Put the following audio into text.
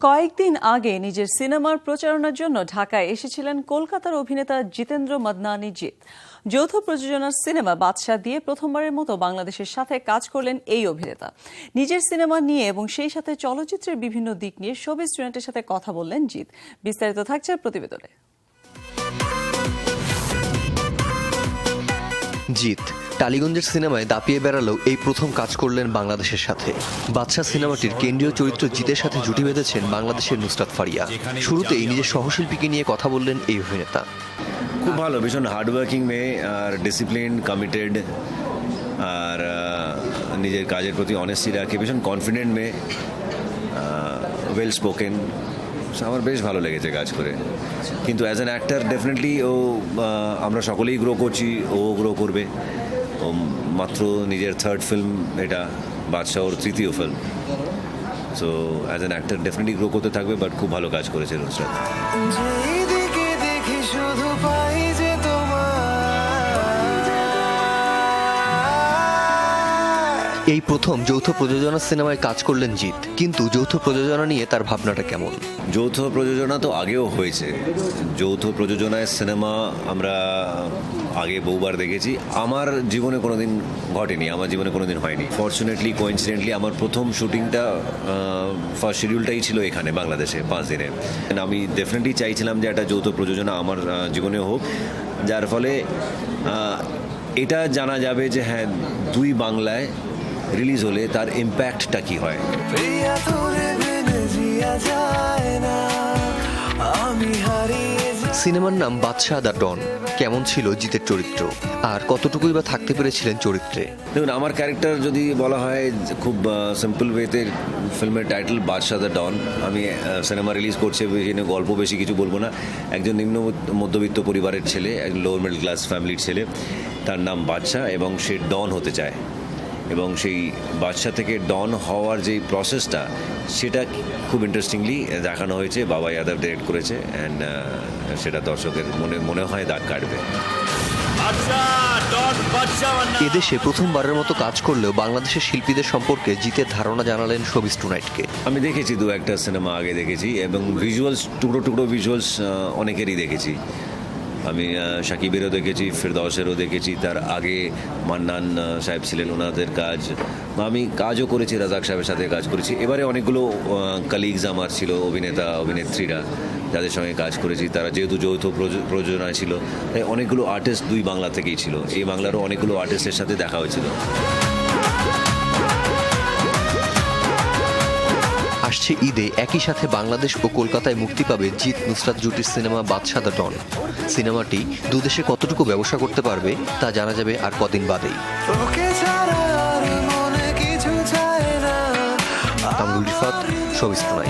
কয়েকদিন আগে নিজের সিনেমার প্রচারণার জন্য ঢাকায় এসেছিলেন কলকাতার অভিনেতা জিতেন্দ্র মদনানি জিৎ যৌথ প্রযোজনার সিনেমা বাদশাহ দিয়ে প্রথমবারের মতো বাংলাদেশের সাথে কাজ করলেন এই অভিনেতা। নিজের সিনেমা নিয়ে এবং সেই সাথে চলচ্চিত্রের বিভিন্ন দিক নিয়ে শোবিজ স্টুডেন্টের সাথে কথা বললেন জিৎ। বিস্তারিত থাকছে প্রতিবেদনে। জিৎ টালিগঞ্জের সিনেমায় দাপিয়ে বেড়ালেও এই প্রথম কাজ করলেন বাংলাদেশের সাথে। বাদশাহ সিনেমাটির কেন্দ্রীয় চরিত্র জিতের সাথে জুটি বেঁধেছেন বাংলাদেশের নুসরাত ফারিয়া। শুরুতেই নিজের সহশিল্পীকে নিয়ে কথা বললেন এই অভিনেতা। খুব ভালো, ভীষণ হার্ডওয়ার্কিং মেয়ে, আর ডিসিপ্লিন কমিটেড আর নিজের কাজের প্রতি অনেস্টি রাখে, ভীষণ কনফিডেন্ট মেয়ে ওয়েল স্পোকেন আমার বেশ ভালো লেগেছে কাজ করে। কিন্তু অ্যাজ অ্যান অ্যাক্টার ডেফিনেটলি ও আমরা সকলেই গ্রো করছি, ও গ্রো করবে। ও মাত্র নিজের থার্ড ফিল্ম এটা বাদশাহ ওর তৃতীয় film so as an actor definitely grow করতে থাকবে বাট খুব ভালো কাজ করেছে নুসরাত। এই প্রথম যৌথ প্রযোজনা সিনেমায় কাজ করলেন জিৎ। কিন্তু যৌথ প্রযোজনা নিয়ে তার ভাবনাটা কেমন? যৌথ প্রযোজনা তো আগেও হয়েছে। যৌথ প্রযোজনায় সিনেমা আমরা আগে বহুবার দেখেছি। আমার জীবনে কোনোদিন ঘটেনি, আমার জীবনে কোনোদিন হয়নি। ফর্চুনেটলি কোইন্সিডেন্টলি আমার প্রথম শুটিংটা ফার্স্ট শিডিউলটাই ছিল এখানে, বাংলাদেশে, পাঁচ দিনে And আমি ডেফিনেটলি চাইছিলাম যে একটা যৌথ প্রযোজনা আমার জীবনে হোক। যার ফলে এটা জানা যাবে যে হ্যাঁ দুই বাংলায় রিলিজ হলে তার ইম্প্যাক্টটা কী হয়? সিনেমার নাম বাদশাহ দা ডন। কেমন ছিল জিতের চরিত্র? আর কতটুকুই বা থাকতে পেরেছিলেন চরিত্রে? দেখুন আমার ক্যারেক্টার যদি বলা হয় খুব সিম্পল ওয়েতে ফিল্মের টাইটেল বাদশাহ দ্য ডন। আমি সিনেমা রিলিজ করছে এখানে গল্প বেশি কিছু বলব না। একজন নিম্ন মধ্যবিত্ত পরিবারের ছেলে একজন লোয়ার মিডল ক্লাস ফ্যামিলির ছেলে। তার নাম বাদশাহ এবং সে ডন হতে চায়। এবং সেই বাদশা থেকে ডন হওয়ার যেই প্রসেসটা সেটা খুব ইন্টারেস্টিংলি দেখানো হয়েছে বাবা ইয়াদব ডিরেক্ট করেছে অ্যান্ড সেটা দর্শকের মনে মনে হয় দাগ কাটবে। এদেশে প্রথমবারের মতো কাজ করলেও বাংলাদেশের শিল্পীদের সম্পর্কে জিতের ধারণা জানালেন শোবিস টুনাইটকে আমি দেখেছি দু একটা সিনেমা আগে দেখেছি এবং ভিজুয়ালস টুকরো টুকরো ভিজুয়ালস অনেকেরই দেখেছি। আমি সাকিবেরও দেখেছি, ফেরদৌসেরও দেখেছি, তার আগে মান্নান সাহেব ছিলেন ওনাদের কাজ। আমি কাজও করেছি, রাজাক সাহেবের সাথে কাজ করেছি। এবারে অনেকগুলো কালিগস আমার ছিল, অভিনেতা, অভিনেত্রীরা, যাদের সঙ্গে কাজ করেছি। তারা যেহেতু যৌথ প্রযো- প্রযোজনায় ছিল, তাই অনেকগুলো আর্টিস্ট দুই বাংলা থেকেই ছিল। এই বাংলারও অনেকগুলো আর্টিস্টের সাথে দেখা হয়েছিল। আসছে ঈদে। একই সাথে বাংলাদেশ ও কলকাতায় মুক্তি পাবে জিৎ নুসরাত জুটির সিনেমা বাদশাদা ডন। সিনেমাটি দুদেশে কতটুকু ব্যবসা করতে পারবে তা জানা যাবে আর কদিন বাদেই। তামরুল রিফাত শোবিস আমি